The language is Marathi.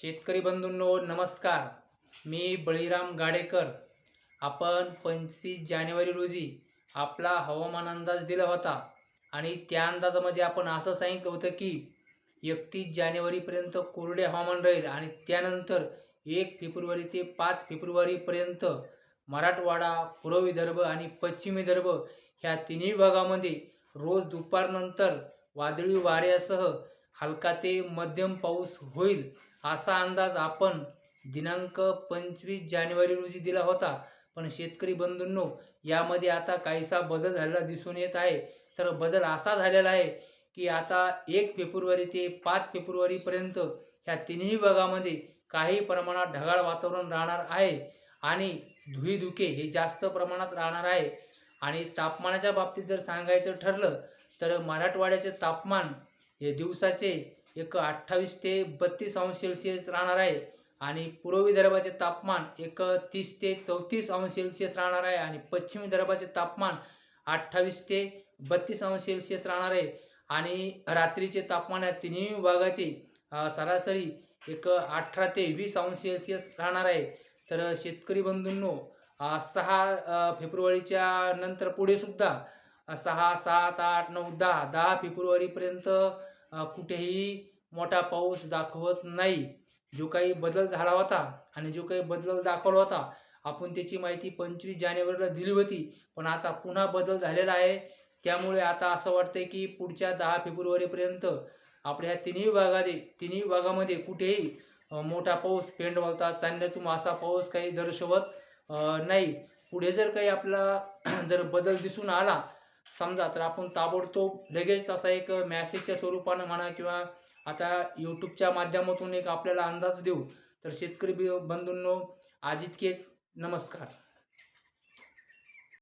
शेतकरी बंधूंनो नमस्कार. मी बळीराम गाडेकर. आपण पंचवीस जानेवारी रोजी आपला हवामान अंदाज दिला होता आणि त्या अंदाजामध्ये आपण असं सांगितलं होतं की एकतीस जानेवारीपर्यंत कोरडे हवामान राहील आणि त्यानंतर एक फेब्रुवारी ते पाच फेब्रुवारीपर्यंत मराठवाडा पूर्व विदर्भ आणि पश्चिम विदर्भ ह्या तिन्ही भागामध्ये रोज दुपारनंतर वादळी वाऱ्यासह हलका ते मध्यम पाऊस होईल. असा अंदाज आपण दिनांक पंचवीस जानेवारी रोजी दिला होता. पण शेतकरी बंधूंनो यामध्ये आता काहीसा बदल झालेला दिसून येत आहे. तर बदल असा झालेला आहे की आता एक फेब्रुवारी ते पाच फेब्रुवारीपर्यंत ह्या तिन्ही भागामध्ये काही प्रमाणात ढगाळ वातावरण राहणार आहे आणि धुईधुके हे जास्त प्रमाणात राहणार आहे. आणि तापमानाच्या बाबतीत जर सांगायचं ठरलं तर मराठवाड्याचे तापमान हे दिवसाचे एक अठ्ठावीस ते बत्तीस अंश सेल्सिअस राहणार आहे. आणि पूर्व विदर्भाचे तापमान एक तीस ते चौतीस अंश सेल्सिअस राहणार आहे. आणि पश्चिम विदर्भाचे तापमान अठ्ठावीस ते बत्तीस अंश सेल्सिअस राहणार आहे. आणि रात्रीचे तापमान या तिन्ही विभागाचे सरासरी एक अठरा ते वीस अंश सेल्सिअस राहणार आहे. तर शेतकरी बंधूंनो सहा फेब्रुवारीच्या नंतर पुढे सुद्धा सहा सात आठ नऊ दहा दहा फेब्रुवारीपर्यंत कुठेही मोठा पाऊस दाखवत नाही. जो काही बदल झाला होता आणि जो काही बदल दाखवला होता आपण त्याची माहिती पंचवीस जानेवारीला दिली होती पण आता पुन्हा बदल झालेला आहे. त्यामुळे आता असं वाटतंय की पुढच्या दहा फेब्रुवारीपर्यंत आपल्या ह्या तिन्ही भागामध्ये तिन्ही भागामध्ये कुठेही मोठा पाऊस पेंडवलता चांदण्यातून असा पाऊस काही दर्शवत नाही. पुढे जर काही आपला जर बदल दिसून आला समजा तर आपण ताबडतोब लगेच तसा एक मॅसेजच्या स्वरूपानं म्हणा किंवा आता यूट्यूबच्या माध्यमातून एक आपल्याला अंदाज देऊ. तर शेतकरी बंधूंनो आज इतकेच. नमस्कार.